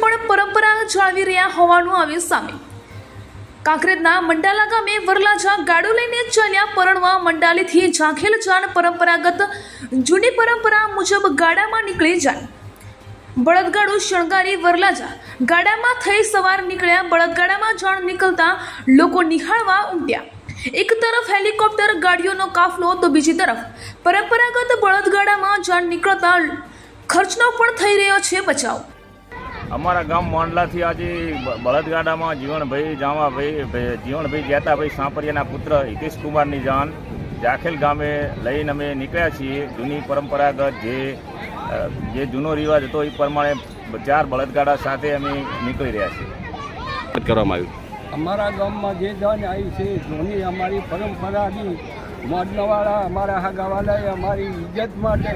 પણ પરંપરા જાળવી રહ્યા હોવાનું આવ્યું સામે. કાંકરેજના મંડાલા ગામે વરલાજા ગાડું લઈને ચાલ્યા પરણવા મંડાલીથી ઝાંખેલ જાણ પરંપરાગત જૂની પરંપરા મુજબ ગાડામાં નીકળી જાય. બળદગાડું શણગારી વરલાજા ગાડામાં થઈ સવાર નીકળ્યા, બળદગાડામાં જાણ નીકળતા લોકો નિહાળવા ઉમટ્યા. એક તરફ હેલિકોપ્ટર ગાડીઓનો કાફલો તો બીજી તરફ પરંપરાગત બળદગાડામાં જાણ નીકળતા ખર્ચનો પણ થઈ રહ્યો છે બચાવ. અમારા ગામ માંડલાથી આજે બળદગાડામાં જીવણભાઈ જામાભાઈ ભઈ- જીવણભાઈ જેતાભાઈ સાંપરિયાના પુત્ર હિતેશ કુમારની જાન જાખેલ ગામે લઈને અમે નીકળ્યા છીએ. જૂની પરંપરાગત જે જે જૂનો રિવાજ હતો એ પ્રમાણે ચાર બળદગાડા સાથે અમે નીકળી રહ્યા છીએ. કરવામાં આવ્યું અમારા ગામમાં જે જાન આવી છે જૂની અમારી પરંપરાની મોડનવાળા અમારા હાગાવાલાએ અમારી ઇજ્જત માટે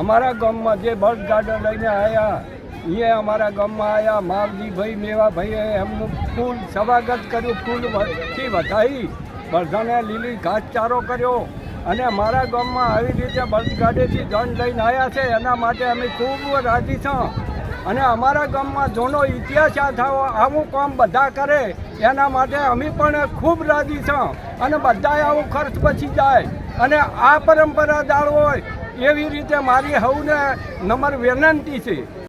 અમારા ગામમાં જે બળદગાડા લઈને આવ્યા એ અમારા ગામમાં આવ્યા માવજીભાઈ મેવાભાઈએ એમનું ફૂલ સ્વાગત કર્યું ફૂલથી વધાવી બધાને લીલી ઘાસચારો કર્યો. અને અમારા ગામમાં આવી રીતે બળદગાડેથી જણ લઈને આવ્યા છે, એના માટે અમે ખૂબ રાજી છ. અને અમારા ગામમાં જૂનો ઇતિહાસ યાદ આવો આવું કામ બધા કરે, એના માટે અમે પણ ખૂબ રાજી છ. અને બધાએ આવું ખર્ચ પછી જાય. અને આ પરંપરા જાળવો એવી રીતે મારી હવને નંબર વિનંતી છે.